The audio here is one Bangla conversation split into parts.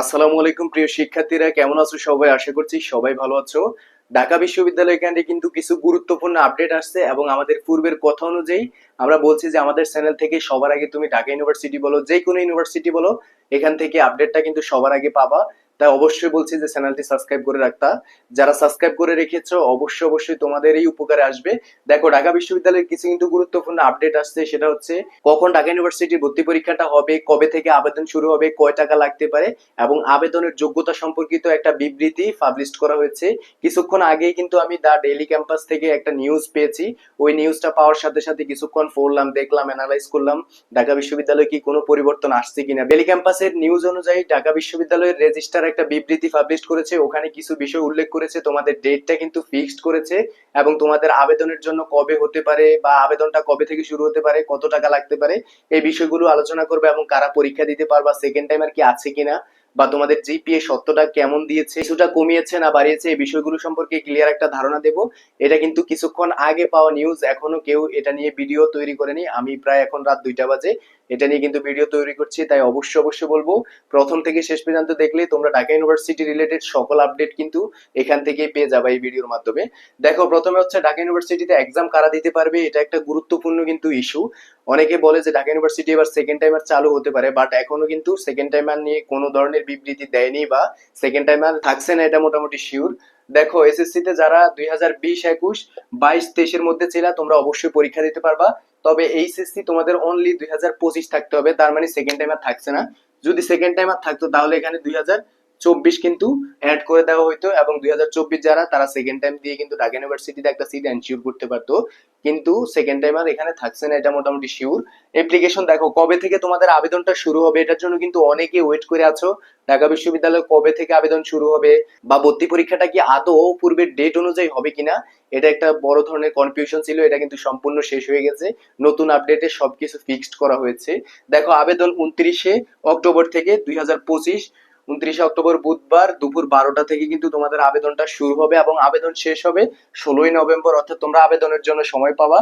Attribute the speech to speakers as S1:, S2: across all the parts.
S1: আসসালামু আলাইকুম, প্রিয় শিক্ষার্থীরা। কেমন আছো সবাই? আশা করছি সবাই ভালো আছো। ঢাকা বিশ্ববিদ্যালয় কেন্দ্রে কিন্তু কিছু গুরুত্বপূর্ণ আপডেট আসছে এবং আমাদের পূর্বের কথা অনুযায়ী আমরা বলছি যে আমাদের চ্যানেল থেকে সবার আগে তুমি ঢাকা ইউনিভার্সিটি বলো যে কোনো ইউনিভার্সিটি বলো, এখান থেকে আপডেটটা কিন্তু সবার আগে পাবা। তাই অবশ্যই বলছি যে চ্যানেলটি সাবস্ক্রাইব করে রাখতা। যারা সাবস্ক্রাইব করে রেখেছো, অবশ্যই অবশ্যই তোমাদের এই উপকারে আসবে। দেখো, ঢাকা বিশ্ববিদ্যালয়ের কিছু কিন্তু গুরুত্বপূর্ণ আপডেট আসছে, সেটা হচ্ছে কখন ঢাকা ইউনিভার্সিটির ভর্তি পরীক্ষাটা হবে, কবে থেকে আবেদন শুরু হবে, কয় টাকা লাগতে পারে এবং আবেদনের যোগ্যতা সম্পর্কিত একটা বিবৃতি পাবলিশ করা হয়েছে। কিছুক্ষণ আগেই কিন্তু আমি দা ডেইলি ক্যাম্পাস থেকে একটা নিউজ পেয়েছি। ওই নিউজটা পাওয়ার সাথে সাথে কিছুক্ষণ পড়লাম, দেখলাম অ্যানালাইজ করলাম, ঢাকা বিশ্ববিদ্যালয়ে কি কোনো পরিবর্তন আসছে কিনা। ডেলি ক্যাম্পাসের নিউজ অনুযায়ী ঢাকা বিশ্ববিদ্যালয়ের রেজিস্টার একটা বিবৃতি পাবলিশ করেছে, ওখানে কিছু বিষয় উল্লেখ করেছে, তোমাদের ডেটটা কিন্তু ফিক্সড করেছে এবং তোমাদের আবেদনের জন্য কবে হতে পারে বা আবেদনটা কবে থেকে শুরু হতে পারে, কত টাকা লাগতে পারে, এই বিষয়গুলো আলোচনা করবে এবং কারা পরীক্ষা দিতে পারবা সেকেন্ড টাইম আর কি আছে কিনা। বা তোমাদের জিপিএ সত্যটা কেমন দিয়েছে, কিছুটা কমিয়েছে না বাড়িয়েছে, এই বিষয়গুলো সম্পর্কে ক্লিয়ার একটা ধারণা দেব। এটা কিন্তু কিছুক্ষণ আগে পাওয়া নিউজ এখনও কেউ এটা নিয়ে ভিডিও তৈরি করেনি। আমি প্রায় এখন রাত দুইটা বাজে। এটা নিয়ে কিন্তু ভিডিও তৈরি করছি, তাই অবশ্যই অবশ্যই বলব, প্রথম থেকে শেষ পর্যন্ত দেখলে তোমরা ঢাকা ইউনিভার্সিটি রিলেটেড সকল আপডেট কিন্তু এখান থেকে পেয়ে যাবে এই ভিডিওর মাধ্যমে। দেখো, প্রথমে হচ্ছে ঢাকা ইউনিভার্সিটিতে এক্সাম কারা দিতে পারবে, এটা একটা গুরুত্বপূর্ণ কিন্তু ইস্যু অনেকে বলে যে ঢাকা ইউনিভার্সিটি এবার সেকেন্ড টাইমার চালু হতে পারে বাট এখনও কিন্তু সেকেন্ড টাইমার নিয়ে কোনো ধরনের বিবৃতি দেয়নি বা সেকেন্ড টাইমার থাকছে না, এটা মোটামুটি শিওর দেখো এসএসসি তে যারা দুই হাজার বিশ, একুশ, বাইশ, তেইশের মধ্যে ছিল, তোমরা অবশ্যই পরীক্ষা দিতে পারবা। তবে এইচএসসি তোমাদের অনলি দুই হাজার পঁচিশ থাকতে হবে, তার মানে সেকেন্ড টাইমার থাকছে না। যদি সেকেন্ড টাইমার থাকতো, তাহলে এখানে দুই হাজার চব্বিশ কিন্তু অ্যাড করে দেওয়া হইতো, এবং দুই হাজার চব্বিশ যারা, তারা সেকেন্ড টাইম দিয়ে কিন্তু ঢাকা ইউনিভার্সিটিতে একটা সিট এনশিওর করতে পারতো। কিন্তু সেকেন্ড টাইম আর এখানে থাকছে না, এটা মোটামুটি শিওর অ্যাপ্লিকেশন দেখো, কবে থেকে তোমাদের আবেদনটা শুরু হবে, এটার জন্য কিন্তু অনেকে ওয়েট করে আছো। ঢাকা বিশ্ববিদ্যালয় কবে থেকে আবেদন শুরু হবে, বা ভর্তি পরীক্ষাটা কি আদৌ পূর্বের ডেট অনুযায়ী হবে কিনা, এটা একটা বড় ধরনের কনফিউশন ছিল, এটা কিন্তু সম্পূর্ণ শেষ হয়ে গেছে। নতুন আপডেটে সবকিছু ফিক্সড করা হয়েছে। দেখো, আবেদন উনত্রিশে অক্টোবর থেকে দুই হাজার পঁচিশ উনত্রিশে অক্টোবর বুধবার দুপুর বারোটা থেকে কিন্তু তোমাদের আবেদনটা শুরু হবে এবং আবেদন শেষ হবে ষোলোই নভেম্বর, অর্থাৎ তোমরা আবেদনের জন্য সময় পাবা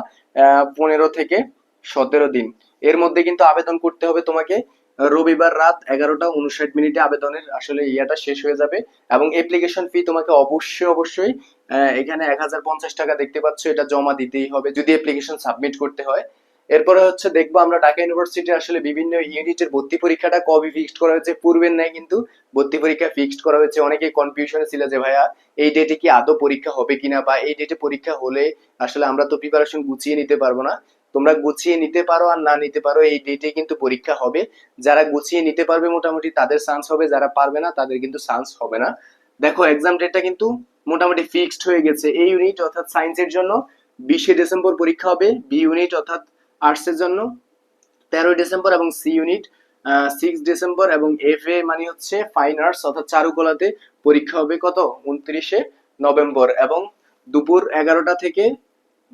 S1: পনেরো থেকে সতেরো দিন। এর মধ্যে কিন্তু আবেদন করতে হবে তোমাকে রবিবার রাত এগারোটা উনষাট মিনিটে আবেদনের আসলে ইয়াটা শেষ হয়ে যাবে এবং অ্যাপ্লিকেশন ফি তোমাকে অবশ্যই অবশ্যই এখানে এক হাজার পঞ্চাশ টাকা দেখতে পাচ্ছ, এটা জমা দিতেই হবে। যদি অ্যাপ্লিকেশন সাবমিট করতে হয় এরপরে হচ্ছে দেখব আমরা ঢাকা ইউনিভার্সিটি আসলে বিভিন্ন ইউনিটের ভর্তি পরীক্ষাটা কবে ফিক্সড করা হয়েছে, পূর্বের ন্যায় কিন্তু ভর্তি পরীক্ষা ফিক্সড করা হয়েছে। অনেকেই কনফিউশনে ছিল যে, ভাইয়া, এই ডেটে কি আদৌ পরীক্ষা হবে কিনা বা এই ডেটে পরীক্ষা হলে আসলে আমরা তো প্রিপারেশন গুছিয়ে নিতে পারব না? তোমরা গুছিয়ে নিতে পারো আর না নিতে পারো, এই ডেটে কিন্তু পরীক্ষা হবে। যারা গুছিয়ে নিতে পারবে মোটামুটি তাদের চান্স হবে, যারা পারবে না তাদের কিন্তু চান্স হবে না। দেখো এক্সাম ডেটটা কিন্তু মোটামুটি ফিক্সড হয়ে গেছে। এই ইউনিট অর্থাৎ সায়েন্সের জন্য বিশে ডিসেম্বর পরীক্ষা হবে বি ইউনিট অর্থাৎ আর্টসের জন্য। তেরোই ডিসেম্বর এবং সি ইউনিট সিক্স ডিসেম্বর এবং এফ এ মানে হচ্ছে ফাইন আর্টস অর্থাৎ চারুকলাতে পরীক্ষা হবে কত? উনত্রিশে নভেম্বর এবং দুপুর এগারোটা থেকে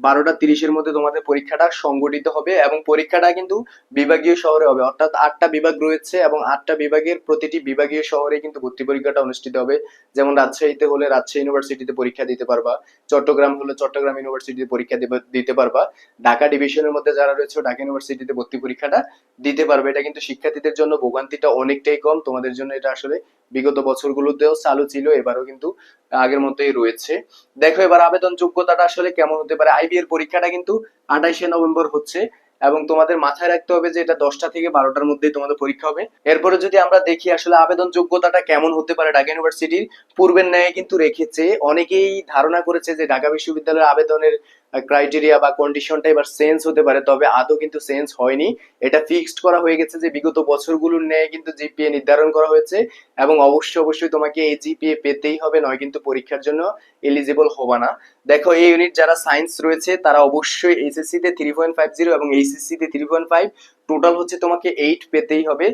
S1: বারোটা তিরিশের মধ্যে তোমাদের পরীক্ষাটা সংগঠিত হবে এবং পরীক্ষাটা কিন্তু বিভাগীয় শহরে হবে। অর্থাৎ আটটা বিভাগ রয়েছে এবং আটটা বিভাগের প্রতিটি বিভাগীয় শহরে কিন্তু ভর্তি পরীক্ষাটা অনুষ্ঠিত হবে। যেমন রাজশাহীতে হলে রাজশাহী ইউনিভার্সিটিতে পরীক্ষা দিতে পারবা, চট্টগ্রাম হলে চট্টগ্রাম ইউনিভার্সিটিতে পরীক্ষা দিতে পারবা। ঢাকা ডিভিশনের মধ্যে যারা রয়েছে ঢাকা ইউনিভার্সিটিতে ভর্তি পরীক্ষাটা দিতে পারবে। এটা কিন্তু শিক্ষার্থীদের জন্য ভোগান্তিটা অনেকটাই কম। তোমাদের জন্য এটা আসলে বিগত বছরগুলোতেও চালু ছিল, এবারও কিন্তু আগের মতোই রয়েছে। দেখো, এবার আবেদন যোগ্যতাটা আসলে কেমন হতে পারে? আইবি এর পরীক্ষাটা কিন্তু আঠাইশে নভেম্বর হচ্ছে এবং তোমাদের মাথায় রাখতে হবে যে এটা দশটা থেকে বারোটার মধ্যে তোমাদের পরীক্ষা হবে। এরপরে যদি আমরা দেখি আসলে আবেদন যোগ্যতাটা কেমন হতে পারে ঢাকা ইউনিভার্সিটির পূর্বের ন্যায় কিন্তু রেখেছে। অনেকেই ধারণা করেছে যে ঢাকা বিশ্ববিদ্যালয়ের আবেদনের ক্রাইটেরিয়া বা কন্ডিশনটা এবার চেঞ্জ হতে পারে, তবে আদৌ কিন্তু চেঞ্জ হয়নি। এটা ফিক্সড করা হয়ে গেছে যে, বিগত বছরগুলোর ন্যায় কিন্তু জিপিএ নির্ধারণ করা হয়েছে এবং অবশ্যই অবশ্যই তোমাকে এই জিপিএ পেতেই হবে, নয় কিন্তু পরীক্ষার জন্য এলিজিবল হবা না। দেখো, এই ইউনিট যারা সায়েন্স রয়েছে, তারা অবশ্যই এইচএসসি তে থ্রি পয়েন্ট ফাইভ জিরো এবং এইচএসসি তে থ্রি পয়েন্ট ফাইভ টোটাল হচ্ছে তোমাকে এইট পেতেই হবে।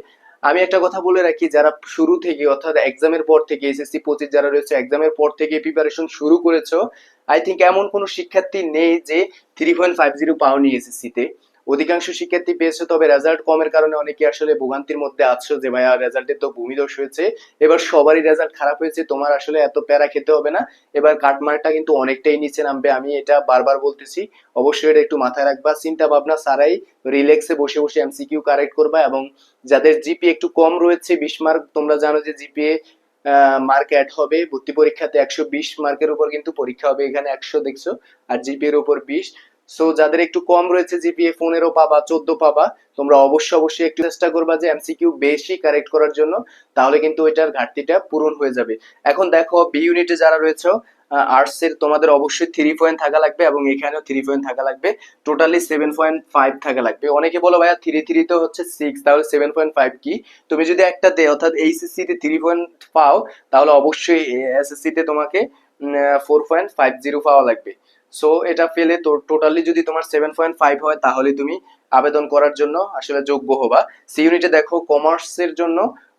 S1: আমি একটা কথা বলে রাখি, যারা শুরু থেকে, অর্থাৎ এক্সামের পর থেকে এসএসসি পঁচিশ যারা রয়েছে এক্সামের পর থেকে প্রিপারেশন শুরু করেছ আই থিঙ্ক এমন কোনো শিক্ষার্থী নেই যে থ্রি পয়েন্ট ফাইভ জিরো পাওনি এসএসসিতে তে। অধিকাংশ শিক্ষার্থী পেয়েছে, তবে রেজাল্ট কমের কারণে অনেকে আসলে ভোগান্তির মধ্যে আছো যে, ভাইয়া রেজাল্টে তো ভূমিদোষ হয়েছে। এবার সবারই রেজাল্ট খারাপ হয়েছে, তোমার আসলে এত প্যারা খেতে হবে না। এবার কাটমার্কটা কিন্তু অনেকটাই নিচে নামবে। আমি এটা বারবার বলতেছি। অবশ্যই এটা একটু মাথায় রাখবা। চিন্তা ভাবনা সারাই রিল্যাক্সে বসে বসে এমসিকিউ কারেক্ট করবা এবং যাদের জিপি একটু কম রয়েছে, বিশ মার্ক তোমরা জানো যে জিপিএ মার্ক অ্যাড হবে। ভর্তি পরীক্ষাতে একশো বিশ মার্কের উপর কিন্তু পরীক্ষা হবে। এখানে একশো দেখছ। আর জিপি এর উপর বিশ। সো যাদের একটু কম রয়েছে জিপিএ পনেরো পাবা, চোদ্দ পাবা, তোমরা অবশ্যই অবশ্যই একটু চেষ্টা করবা যে এমসিকিউ বেশি কারেক্ট করার জন্য, তাহলে কিন্তু ওইটার ঘাটতিটা পূরণ হয়ে যাবে। এখন দেখো বি ইউনিটে যারা রয়েছে আর্টস এর তোমাদের অবশ্যই থ্রি পয়েন্ট থাকা লাগবে এবং এখানেও থ্রি পয়েন্ট থাকা লাগবে। টোটালি সেভেন পয়েন্ট ফাইভ থাকা লাগবে। অনেকে বলো, ভাইয়া থ্রি থ্রি তো হচ্ছে সিক্স তাহলে সেভেন পয়েন্ট ফাইভ কি? তুমি যদি একটা দে অর্থাৎ এইচএসসি তে থ্রি পয়েন্ট পাও, তাহলে অবশ্যই এসএসসি তে তোমাকে ফোর পয়েন্ট ফাইভ জিরো পাওয়া লাগবে। সো এটা ফেলে তো টোটালি যদি তোমার সেভেন পয়েন্ট ফাইভ হয়, তাহলে তুমি আবেদন করার জন্য আসলে যোগ্য হবা। সি ইউনিটে দেখো কমার্সের জন্য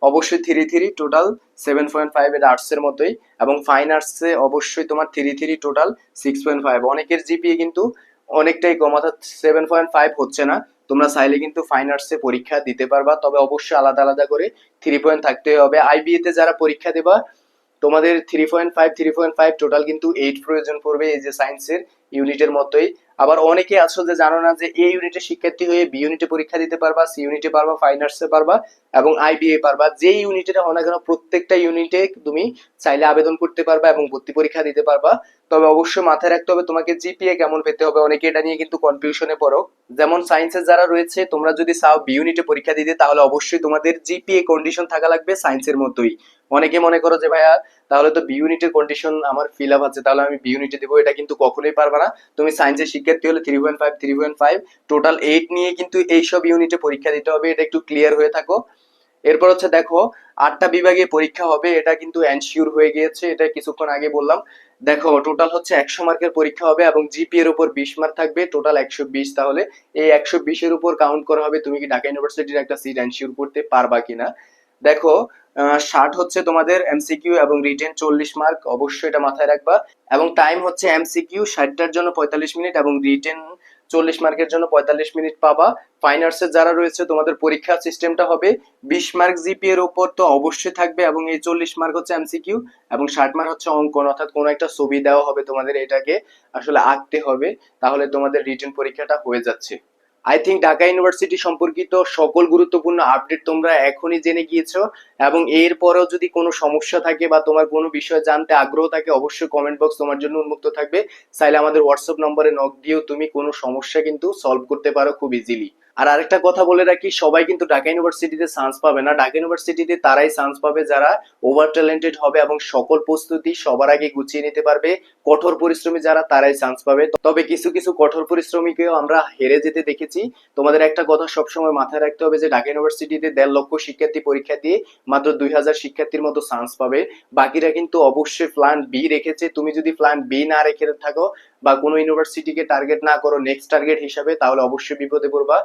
S1: অবশ্যই three three total seven point five এটা আর্টসের মতোই এবং ফাইন আর্টসে অবশ্যই তোমার three three total six point five অনেকের জিপিএ কিন্তু অনেকটাই কম, অর্থাৎ সেভেন পয়েন্ট ফাইভ হচ্ছে না। তোমরা চাইলে কিন্তু ফাইন আর্টসে পরীক্ষা দিতে পারবা, তবে অবশ্যই আলাদা আলাদা করে থ্রি পয়েন্ট থাকতে হবে। আইবিএ তে যারা পরীক্ষা দেবা তোমাদের three point five three point five total কিন্তু এইট প্রয়োজন পড়বে এই যে সায়েন্সের ইউনিটের মতোই। আবার অনেকে আছো যে জানো না যে এই ইউনিটের শিক্ষার্থী হয়ে বি ইউনিটে পরীক্ষা দিতে পারবা সি ইউনিটে পারবা ফাইন আর্টসে পারবা এবং আইবিএ পারবা। যে ইউনিটের হয় না কেন প্রত্যেকটা ইউনিটে তুমি চাইলে আবেদন করতে পারবা এবং ভর্তি পরীক্ষা দিতে পারবা। তবে অবশ্যই মাথায় রাখতে হবে তোমাকে জিপিএ কেমন পেতে হবে। অনেকে এটা নিয়ে কিন্তু কনফিউশনে পড়ো। যেমন সায়েন্সের যারা রয়েছে, তোমরা যদি চাও বি ইউনিটে পরীক্ষা দিতে, তাহলে অবশ্যই তোমাদের জিপিএ কন্ডিশন থাকা লাগবে সায়েন্সের মতোই। অনেকে মনে করো যে, ভাইয়া, তাহলে তো বি ইউনিটের কন্ডিশন আমার ফিল আপ আছে, তাহলে আমি বি ইউনিটে দেবো, এটা কিন্তু কখনোই পারবা না। তুমি সায়েন্সের শিক্ষার্থী হলে three point five three point five total eight নিয়ে কিন্তু এইসব ইউনিটে পরীক্ষা দিতে হবে, এটা একটু ক্লিয়ার হয়ে থাকো। এরপর হচ্ছে দেখো, আটটা বিভাগে পরীক্ষা হবে, এটা কিন্তু এনশিওর হয়ে গিয়েছে, এটা কিছুক্ষণ আগে বললাম। দেখো টোটাল হচ্ছে একশো মার্কের পরীক্ষা হবে এবং জিপি এর উপর বিশ মার্ক থাকবে টোটাল একশো বিশ। তাহলে এই একশো বিশের উপর কাউন্ট করা হবে, তুমি কি ঢাকা ইউনিভার্সিটির একটা সিট এনশিওর করতে পারবা কিনা? দেখো ষাট হচ্ছে তোমাদের এমসিকিউ এবং রিটেন চল্লিশ মার্ক অবশ্যই এটা মাথায় রাখবা। এবং টাইম হচ্ছে এমসিকিউ ষাটটার জন্য পঁয়তাল্লিশ মিনিট এবং রিটেন চল্লিশ মার্কের জন্য পঁয়তাল্লিশ মিনিট পাবা। ফাইন আর্টসের যারা রয়েছে, তোমাদের পরীক্ষা সিস্টেমটা হবে। বিশ মার্ক জিপি এর উপর তো অবশ্যই থাকবে এবং এই চল্লিশ মার্ক হচ্ছে এমসিকিউ এবং ষাট মার্ক হচ্ছে অঙ্কন। অর্থাৎ কোনো একটা ছবি দেওয়া হবে তোমাদের এটাকে আসলে আঁকতে হবে, তাহলে তোমাদের রিটেন পরীক্ষাটা হয়ে যাচ্ছে। আই থিঙ্ক ঢাকা ইউনিভার্সিটি সম্পর্কিত সকল গুরুত্বপূর্ণ আপডেট তোমরা এখনই জেনে গিয়েছো এবং এর পরেও যদি কোনো সমস্যা থাকে বা তোমার কোনো বিষয় জানতে আগ্রহ থাকে, অবশ্যই কমেন্ট বক্স তোমার জন্য উন্মুক্ত থাকবে। চাইলে আমাদের হোয়াটসঅ্যাপ নম্বরে নক দিয়েও তুমি কোনো সমস্যা কিন্তু সলভ করতে পারো খুব ইজিলি আর আরেকটা কথা বলে রাখি, সবাই কিন্তু ঢাকা ইউনিভার্সিটিতে চান্স পাবে না। ঢাকা ইউনিভার্সিটিতে তারাই চান্স পাবে যারা ওভার ট্যালেন্টেড হবে এবং সকল প্রস্তুতি সবার আগে গুছিয়ে নিতে পারবে। কঠোর পরিশ্রমী যারা, তারাই চান্স পাবে। তবে কিছু কিছু কঠোর পরিশ্রমীকেও আমরা হেরে যেতে দেখেছি। তোমাদের একটা কথা সবসময় মাথায় রাখতে হবে যে, ঢাকা ইউনিভার্সিটিতে দেড় লক্ষ শিক্ষার্থী পরীক্ষা দিয়ে মাত্র দুই হাজার শিক্ষার্থীর মতো চান্স পাবে। বাকিরা কিন্তু অবশ্যই প্ল্যান বি রেখেছে। তুমি যদি প্ল্যান বি না রেখে থাকো বা কোনো ইউনিভার্সিটিকে টার্গেট না করো নেক্সট টার্গেট হিসাবে, তাহলে অবশ্যই বিপদে পড়বা।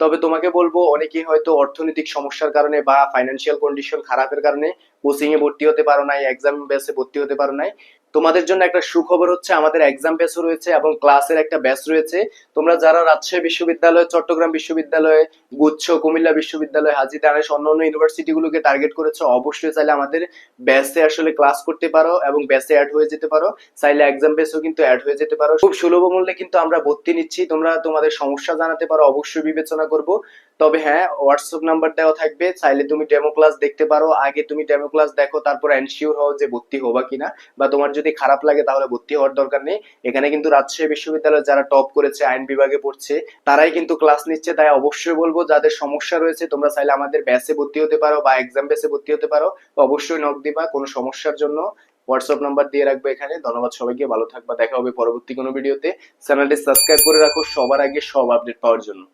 S1: তবে তোমাকে বলব, অনেকেই হয়তো অর্থনৈতিক সমস্যার কারণে বা ফাইন্যান্সিয়াল কন্ডিশন খারাপের কারণে কোচিং এ ভর্তি হতে পারো নাই এক্সাম বেসে ভর্তি হতে পারো নাই। তোমাদের জন্য একটা সুখবর হচ্ছে, আমাদের এক্সাম বেসও রয়েছে এবং ক্লাসের একটা ব্যাচ রয়েছে। তোমরা যারা রাজশাহী বিশ্ববিদ্যালয়, চট্টগ্রাম বিশ্ববিদ্যালয়, গুচ্ছ, কুমিল্লা বিশ্ববিদ্যালয়, হাজি, দানেশ, অন্যান্য ইউনিভার্সিটিগুলোকে টার্গেট করেছে, অবশ্যই চাইলে আমাদের ব্যাচে আসলে ক্লাস করতে পারো এবং ব্যাচে অ্যাড হয়ে যেতে পারো। চাইলে এক্সাম বেসও কিন্তু অ্যাড হয়ে যেতে পারো। খুব সুলভ মূল্যে কিন্তু আমরা ভর্তি নিচ্ছি। তোমরা তোমাদের সমস্যা জানাতে পারো, অবশ্যই বিবেচনা করব। তবে হ্যাঁ হোয়াটসঅ্যাপ নাম্বার দেওয়া থাকবে। চাইলে তুমি ডেমো ক্লাস দেখতে পারো। আগে তুমি ডেমো ক্লাস দেখো, তারপর এনশিওর হও যে ভর্তি হবা কিনা বা তোমার যদি খারাপ লাগে তাহলে ভর্তি হওয়ার দরকার নেই। এখানে কিন্তু রাজশাহী বিশ্ববিদ্যালয়ে যারা টপ করেছে, আইন বিভাগে পড়ছে, তারাই কিন্তু ক্লাস নিচ্ছে। তাই অবশ্যই বলব, যাদের সমস্যা রয়েছে, তোমরা চাইলে আমাদের ব্যাচে ভর্তি হতে পারো বা এক্সাম ব্যাচে ভর্তি হতে পারো। অবশ্যই নক দিবা, কোনো সমস্যার জন্য। হোয়াটসঅ্যাপ নাম্বার দিয়ে রাখব এখানে। ধন্যবাদ সবাইকে, ভালো থাকবা। দেখা হবে পরবর্তী কোনো ভিডিওতে চ্যানেলটি সাবস্ক্রাইব করে রাখো। সবার আগে সব আপডেট পাওয়ার জন্য।